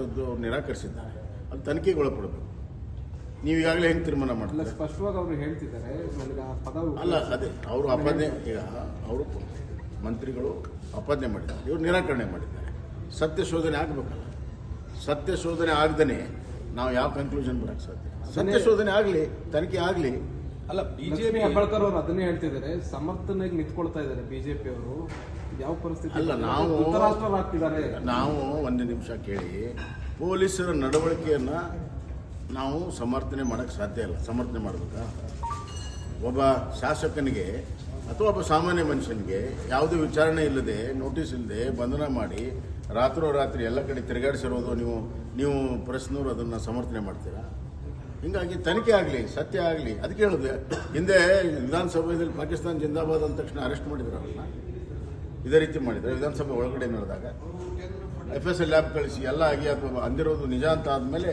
ಮಾಡುವಂಥದ್ದು ನಿರಾಕರಿಸಿದ್ದಾರೆ. ಅದು ತನಿಖೆಗೆ ಒಳಪಡಬೇಕು ನೀವು ಈಗಾಗಲೇ ಹೆಂಗೆ ತೀರ್ಮಾನ ಮಾಡ್ತಾರೆ? ಸ್ಪಷ್ಟವಾಗಿ ಅವರು ಹೇಳ್ತಿದ್ದಾರೆ. ನನಗೆ ಆ ಪದ ಅಲ್ಲ ಅದೇ ಅವರು ಅಪಾದನೆ ಈಗ ಅವರು ಮಂತ್ರಿಗಳು ಅಪಾದನೆ ಮಾಡಿದ್ದಾರೆ. ಇವರು ನಿರಾಕರಣೆ ಮಾಡಿದ್ದಾರೆ. ಸತ್ಯ ಶೋಧನೆ ಆಗಬೇಕಲ್ಲ. ಸತ್ಯ ಶೋಧನೆ ಆಗದೇ ನಾವು ಯಾವ ಕನ್ಕ್ಲೂಷನ್ ಬರೋಕ್ಕೆ ಸಾಧ್ಯ? ಸತ್ಯ ಶೋಧನೆ ಆಗಲಿ ತನಿಖೆ ಆಗಲಿ ಅಲ್ಲ ಬಿಜೆಪಿ ಹೆಬ್ಬಾಳ್ಕರ್ ಅವರು ಅದನ್ನೇ ಹೇಳ್ತಿದ್ದಾರೆ. ಸಮರ್ಥನೆಗೆ ನಿಂತ್ಕೊಳ್ತಾ ಇದ್ದಾರೆ ಬಿಜೆಪಿ ಅವರು. ಯಾವ ಪರಿಸ್ಥಿತಿ? ಅಲ್ಲ, ನಾವು- ಧೃತರಾಷ್ಟ್ರರಾಗ್ತಿದ್ದಾರೆ ನಾವು ಒಂದು ನಿಮಿಷ ಕೇಳಿ. ಪೊಲೀಸರ ನಡವಳಿಕೆಯನ್ನ ನಾವು ಸಮರ್ಥನೆ ಮಾಡಕ್ಕೆ ಸಾಧ್ಯ ಇಲ್ಲ. ಸಮರ್ಥನೆ ಮಾಡಬೇಕಾ? ಒಬ್ಬ ಶಾಸಕನಿಗೆ ಅಥವಾ ಒಬ್ಬ ಸಾಮಾನ್ಯ ಮನುಷ್ಯನಿಗೆ ಯಾವುದೇ ವಿಚಾರಣೆ ಇಲ್ಲದೆ ನೋಟಿಸ್ ಇಲ್ಲದೆ ಬಂಧನ ಮಾಡಿ ರಾತ್ರೋರಾತ್ರಿ ಎಲ್ಲ ಕಡೆ ತಿರುಗಾಡಿಸಿರೋದು ನೀವು ನೀವು ಪ್ರೆಸ್ನವರು ಅದನ್ನು ಸಮರ್ಥನೆ ಮಾಡ್ತೀರಾ? ಹಿಂಗಾಗಿ ತನಿಖೆ ಆಗಲಿ ಸತ್ಯ ಆಗಲಿ ಅದಕ್ಕೆ ಹೇಳಿದೆ ಹಿಂದೆ ವಿಧಾನಸಭೆಯಲ್ಲಿ ಪಾಕಿಸ್ತಾನ ಜಿಂದಾಬಾದ್ ಅಂದ ತಕ್ಷಣ ಅರೆಸ್ಟ್ ಮಾಡಿದ್ರು ಅವ್ರನ್ನ. ಇದೇ ರೀತಿ ಮಾಡಿದ್ರು ವಿಧಾನಸಭೆ ಒಳಗಡೆ ನಡೆದಾಗ. ಎಫ್ ಎಸ್ ಎಲ್ ಲ್ಯಾಬ್ ಕಳಿಸಿ ಎಲ್ಲ ಆಗಿ ಅದು ಅಂದಿರೋದು ನಿಜ ಅಂತ ಆದಮೇಲೆ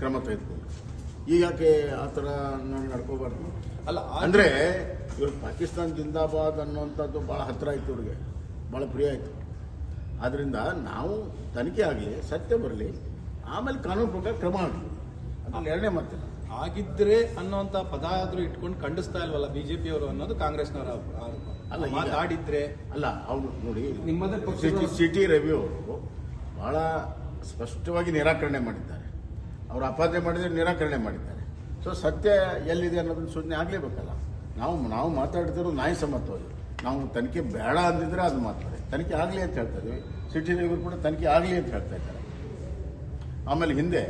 ಕ್ರಮ ತೆಗೆದುಕೊಂಡು ಈಗ ಯಾಕೆ ಆ ಥರ ನಡ್ಕೋಬಾರ್ದು? ಅಲ್ಲ ಅಂದರೆ ಇವ್ರು ಪಾಕಿಸ್ತಾನ ಜಿಂದಾಬಾದ್ ಅನ್ನುವಂಥದ್ದು ಭಾಳ ಹತ್ತಿರ ಆಯಿತು ಇವ್ರಿಗೆ ಭಾಳ ಪ್ರಿಯ ಆಯಿತು. ಆದ್ದರಿಂದ ನಾವು ತನಿಖೆ ಆಗಲಿ ಸತ್ಯ ಬರಲಿ ಆಮೇಲೆ ಕಾನೂನು ಪ್ರಕಾರ ಕ್ರಮ ಆಗಲಿ. ಅದನ್ನು ಎರಡನೇ ಮಾತಿಲ್ಲ. ಆಗಿದ್ರೆ ಅನ್ನೋಂತ ಪದ ಆದ್ರೂ ಇಟ್ಕೊಂಡು ಖಂಡಿಸ್ತಾ ಇಲ್ವಲ್ಲ ಬಿಜೆಪಿ ಅವರು ಅನ್ನೋದು ಕಾಂಗ್ರೆಸ್ನವರ ಆರೋಪ. ಅಲ್ಲ, ಮಾತಾಡಿದ್ರೆ ಅಲ್ಲ ಅವರು ನೋಡಿ ನಿಮ್ಮದೇ ಸಿಟಿ ಸಿಟಿ ರವಿ ಅವರು ಬಹಳ ಸ್ಪಷ್ಟವಾಗಿ ನಿರಾಕರಣೆ ಮಾಡಿದ್ದಾರೆ. ಅವರು ಅಪಾದನೆ ಮಾಡಿದರೆ ನಿರಾಕರಣೆ ಮಾಡಿದ್ದಾರೆ. ಸೊ ಸತ್ಯ ಎಲ್ಲಿದೆ ಅನ್ನೋದನ್ನ ಸೂಚನೆ ಆಗಲೇಬೇಕಲ್ಲ. ನಾವು ನಾವು ಮಾತಾಡಿದ್ರು ನಾಯಿ ಸಮತ್ವವಾಗಿ ನಾವು ತನಿಖೆ ಬೇಡ ಅಂದಿದ್ರೆ ಅದು ಮಾತಾಡಿ. ತನಿಖೆ ಆಗಲಿ ಅಂತ ಹೇಳ್ತಾ ಇದ್ವಿ. ಸಿಟಿ ರವಿ ಕೂಡ ತನಿಖೆ ಆಗಲಿ ಅಂತ ಹೇಳ್ತಾ ಇದ್ದಾರೆ. ಆಮೇಲೆ ಹಿಂದೆ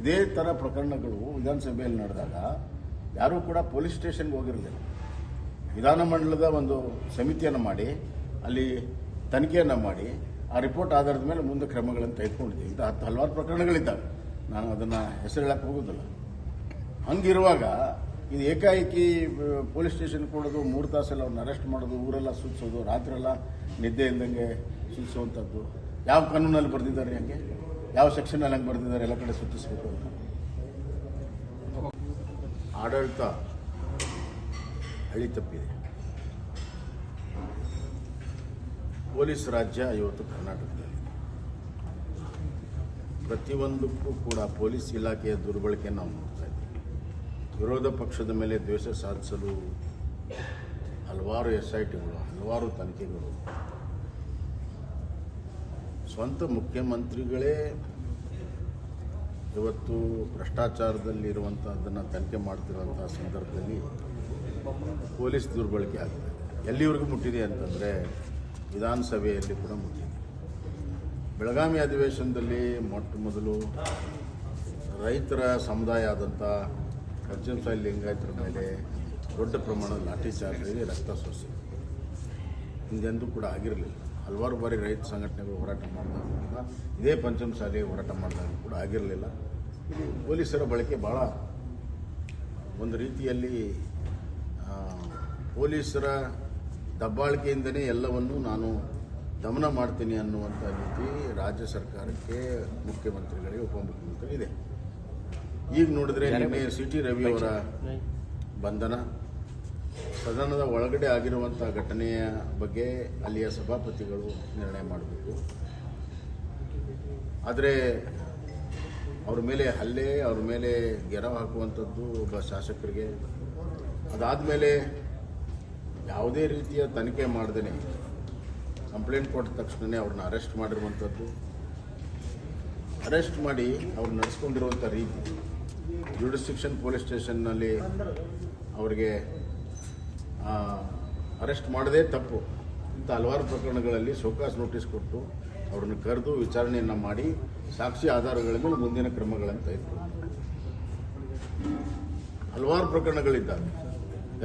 ಇದೇ ಥರ ಪ್ರಕರಣಗಳು ವಿಧಾನಸಭೆಯಲ್ಲಿ ನಡೆದಾಗ ಯಾರೂ ಕೂಡ ಪೊಲೀಸ್ ಸ್ಟೇಷನ್ಗೆ ಹೋಗಿರಲಿಲ್ಲ. ವಿಧಾನಮಂಡಲದ ಒಂದು ಸಮಿತಿಯನ್ನು ಮಾಡಿ, ಅಲ್ಲಿ ತನಿಖೆಯನ್ನು ಮಾಡಿ, ಆ ರಿಪೋರ್ಟ್ ಆಧಾರದ ಮೇಲೆ ಮುಂದೆ ಕ್ರಮಗಳನ್ನು ತೆಗೆದುಕೊಂಡಿದ್ದೀವಿ. ಇಂಥ ಹತ್ತು ಹಲವಾರು ಪ್ರಕರಣಗಳಿದ್ದಾವೆ. ನಾನು ಅದನ್ನು ಹೆಸರು ಹೇಳಕ್ಕೆ ಹೋಗೋದಿಲ್ಲ. ಹಂಗಿರುವಾಗ ಇದು ಏಕಾಏಕಿ ಪೊಲೀಸ್ ಸ್ಟೇಷನ್ ಕೊಡೋದು, ಮೂರು ತಾಸೆಲ್ಲ ಅವ್ರನ್ನ ಅರೆಸ್ಟ್ ಮಾಡೋದು, ಊರೆಲ್ಲ ಸುತ್ತಿಸೋದು, ರಾತ್ರೆಲ್ಲ ನಿದ್ದೆ ಇಲ್ದಂಗೆ ಸುತ್ತಿಸುವಂಥದ್ದು, ಯಾವ ಕಾನೂನಲ್ಲಿ ಬರೆದಿದ್ದಾರೆ ಹಂಗೆ? ಯಾವ ಸೆಕ್ಷನಲ್ಲಿ ಹಂಗೆ ಬರೆದಿದ್ದಾರೆ ಎಲ್ಲ ಕಡೆ ಸುತ್ತಿಸ್ಬೇಕು ಅಂತ. ಆಡಳಿತ ಹಳಿ ತಪ್ಪಿದೆ ಪೊಲೀಸ್ ರಾಜ್ಯ ಇವತ್ತು ಕರ್ನಾಟಕದಲ್ಲಿ. ಪ್ರತಿಯೊಂದಕ್ಕೂ ಕೂಡ ಪೊಲೀಸ್ ಇಲಾಖೆಯ ದುರ್ಬಳಕೆಯನ್ನು ನಾವು ನೋಡ್ತಾ ಇದ್ದೀವಿ. ವಿರೋಧ ಪಕ್ಷದ ಮೇಲೆ ದ್ವೇಷ ಸಾಧಿಸಲು ಹಲವಾರು ಎಸ್ ಐ ಟಿಗಳು ಹಲವಾರು ತನಿಖೆಗಳು ಸ್ವಂತ ಮುಖ್ಯಮಂತ್ರಿಗಳೇ ಇವತ್ತು ಭ್ರಷ್ಟಾಚಾರದಲ್ಲಿರುವಂಥದ್ದನ್ನು ತನಿಖೆ ಮಾಡ್ತಿರುವಂಥ ಸಂದರ್ಭದಲ್ಲಿ ಪೊಲೀಸ್ ದುರ್ಬಳಕೆ ಆಗಿದೆ ಎಲ್ಲಿವರೆಗೂ ಮುಟ್ಟಿದೆ ಅಂತಂದರೆ ವಿಧಾನಸಭೆಯಲ್ಲಿ ಕೂಡ ಮುಟ್ಟಿದೆ. ಬೆಳಗಾವಿ ಅಧಿವೇಶನದಲ್ಲಿ ಮೊಟ್ಟ ಮೊದಲು ರೈತರ ಸಮುದಾಯ ಆದಂಥ ಪಂಚಮಸಾಲಿ ಲಿಂಗಾಯತರ ಮೇಲೆ ದೊಡ್ಡ ಪ್ರಮಾಣದ ಲಾಠಿ ಚಾರ್ಜ್ ರಕ್ತ ಸೋಸಿ ಹಿಂದೆಂದೂ ಕೂಡ ಆಗಿರಲಿಲ್ಲ. ಹಲವಾರು ಬಾರಿ ರೈತ ಸಂಘಟನೆಗಳು ಹೋರಾಟ ಮಾಡಿದಾಗ ಕೂಡ ಇದೇ ಪಂಚಮಸಾಲಿ ಹೋರಾಟ ಮಾಡಿದಾಗ ಕೂಡ ಆಗಿರಲಿಲ್ಲ. ಇಲ್ಲಿ ಪೊಲೀಸರ ಬಳಕೆ ಭಾಳ ಒಂದು ರೀತಿಯಲ್ಲಿ ಪೊಲೀಸರ ದಬ್ಬಾಳಿಕೆಯಿಂದನೇ ಎಲ್ಲವನ್ನೂ ನಾನು ದಮನ ಮಾಡ್ತೀನಿ ಅನ್ನುವಂಥ ರೀತಿ ರಾಜ್ಯ ಸರ್ಕಾರಕ್ಕೆ ಮುಖ್ಯಮಂತ್ರಿಗಳಿಗೆ ಉಪಮುಖ್ಯಮಂತ್ರಿ ಇದೆ. ಈಗ ನೋಡಿದ್ರೆ ನಿನ್ನೆ ಸಿ ಟಿ ರವಿಯವರ ಬಂಧನ ಸದನದ ಒಳಗಡೆ ಆಗಿರುವಂಥ ಘಟನೆಯ ಬಗ್ಗೆ ಅಲ್ಲಿಯ ಸಭಾಪತಿಗಳು ನಿರ್ಣಯ ಮಾಡಬೇಕು. ಆದರೆ ಅವ್ರ ಮೇಲೆ ಹಲ್ಲೆ, ಅವ್ರ ಮೇಲೆ ಗೆರವು ಹಾಕುವಂಥದ್ದು ಒಬ್ಬ ಶಾಸಕರಿಗೆ ಅದಾದಮೇಲೆ ಯಾವುದೇ ರೀತಿಯ ತನಿಖೆ ಮಾಡದೇ ಕಂಪ್ಲೇಂಟ್ ಕೊಟ್ಟ ತಕ್ಷಣವೇ ಅವ್ರನ್ನ ಅರೆಸ್ಟ್ ಮಾಡಿರುವಂಥದ್ದು. ಅರೆಸ್ಟ್ ಮಾಡಿ ಅವ್ರು ನಡೆಸ್ಕೊಂಡಿರುವಂಥ ರೀತಿ ಜುಡಿಸ್ಟಿಕ್ಷನ್ ಪೊಲೀಸ್ ಸ್ಟೇಷನ್ನಲ್ಲಿ ಅವರಿಗೆ ಅರೆಸ್ಟ್ ಮಾಡದೇ ತಪ್ಪು. ಇಂಥ ಹಲವಾರು ಪ್ರಕರಣಗಳಲ್ಲಿ ಶೋಕಾಸ್ ನೋಟಿಸ್ ಕೊಟ್ಟು ಅವ್ರನ್ನ ಕರೆದು ವಿಚಾರಣೆಯನ್ನು ಮಾಡಿ ಸಾಕ್ಷಿ ಆಧಾರಗಳ ಮೇಲೆ ಮುಂದಿನ ಕ್ರಮಗಳನ್ನು ಇತ್ತು ಹಲವಾರು ಪ್ರಕರಣಗಳಿದ್ದಾವೆ.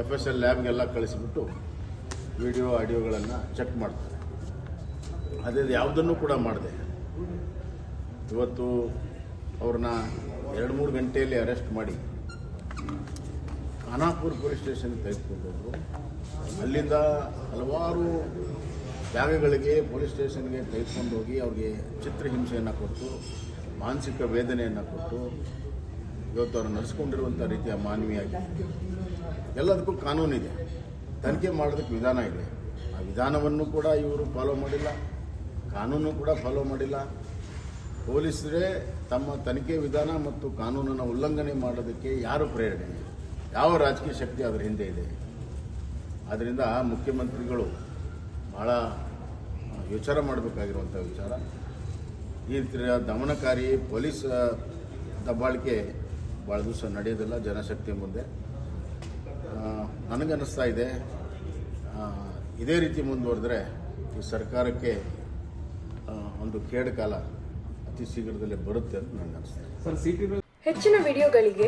ಎಫ್ ಎಸ್ ಎಲ್ ಲ್ಯಾಬ್ಗೆಲ್ಲ ಕಳಿಸಿಬಿಟ್ಟು ವಿಡಿಯೋ, ಆಡಿಯೋಗಳನ್ನು ಚೆಕ್ ಮಾಡ್ತಾರೆ. ಅದೇ ಯಾವುದನ್ನು ಕೂಡ ಮಾಡಿದೆ. ಇವತ್ತು ಅವ್ರನ್ನ ಎರಡು ಮೂರು ಗಂಟೆಯಲ್ಲಿ ಅರೆಸ್ಟ್ ಮಾಡಿ ಖಾನಾಪುರ್ ಪೊಲೀಸ್ ಸ್ಟೇಷನ್ಗೆ ತೆಗೆದುಕೊಂಡೋದ್ರು ಅಲ್ಲಿಂದ ಹಲವಾರು ಜಾಗಗಳಿಗೆ ಪೊಲೀಸ್ ಸ್ಟೇಷನ್ಗೆ ತೆಗೆದುಕೊಂಡು ಹೋಗಿ ಅವ್ರಿಗೆ ಚಿತ್ರಹಿಂಸೆಯನ್ನು ಕೊಟ್ಟು, ಮಾನಸಿಕ ವೇದನೆಯನ್ನು ಕೊಟ್ಟು, ಇವತ್ತು ಅವರು ನಡೆಸ್ಕೊಂಡಿರುವಂಥ ರೀತಿಯ ಮಾನವೀಯಾಗಿ ಎಲ್ಲದಕ್ಕೂ ಕಾನೂನಿದೆ ತನಿಖೆ ಮಾಡೋದಕ್ಕೆ ವಿಧಾನ ಇದೆ. ಆ ವಿಧಾನವನ್ನು ಕೂಡ ಇವರು ಫಾಲೋ ಮಾಡಿಲ್ಲ. ಕಾನೂನು ಕೂಡ ಫಾಲೋ ಮಾಡಿಲ್ಲ. ಪೊಲೀಸರೇ ತಮ್ಮ ತನಿಖೆ ವಿಧಾನ ಮತ್ತು ಕಾನೂನನ್ನು ಉಲ್ಲಂಘನೆ ಮಾಡೋದಕ್ಕೆ ಯಾರು ಪ್ರೇರಣೆ? ಯಾವ ರಾಜಕೀಯ ಶಕ್ತಿ ಅದರ ಹಿಂದೆ ಇದೆ? ಆದ್ದರಿಂದ ಮುಖ್ಯಮಂತ್ರಿಗಳು ಭಾಳ ಯೋಚನೆ ಮಾಡಬೇಕಾಗಿರುವಂಥ ವಿಚಾರ. ಈ ರೀತಿಯ ದಮನಕಾರಿ ಪೊಲೀಸ್ ದಬ್ಬಾಳಿಕೆ ಭಾಳ ದಿವಸ ನಡೆಯೋದಿಲ್ಲ ಜನಶಕ್ತಿ ಮುಂದೆ. ನನಗನ್ನಿಸ್ತಾ ಇದೆ ಇದೇ ರೀತಿ ಮುಂದುವರೆದ್ರೆ ಈ ಸರ್ಕಾರಕ್ಕೆ ಒಂದು ಕೇಡು ಕಾಲ ಅತಿ ಶೀಘ್ರದಲ್ಲೇ ಬರುತ್ತೆ ಅಂತ ನನಗನ್ನಿಸ್ತಾ ಇದೆ. ಹೆಚ್ಚಿನ ವಿಡಿಯೋಗಳಿಗೆ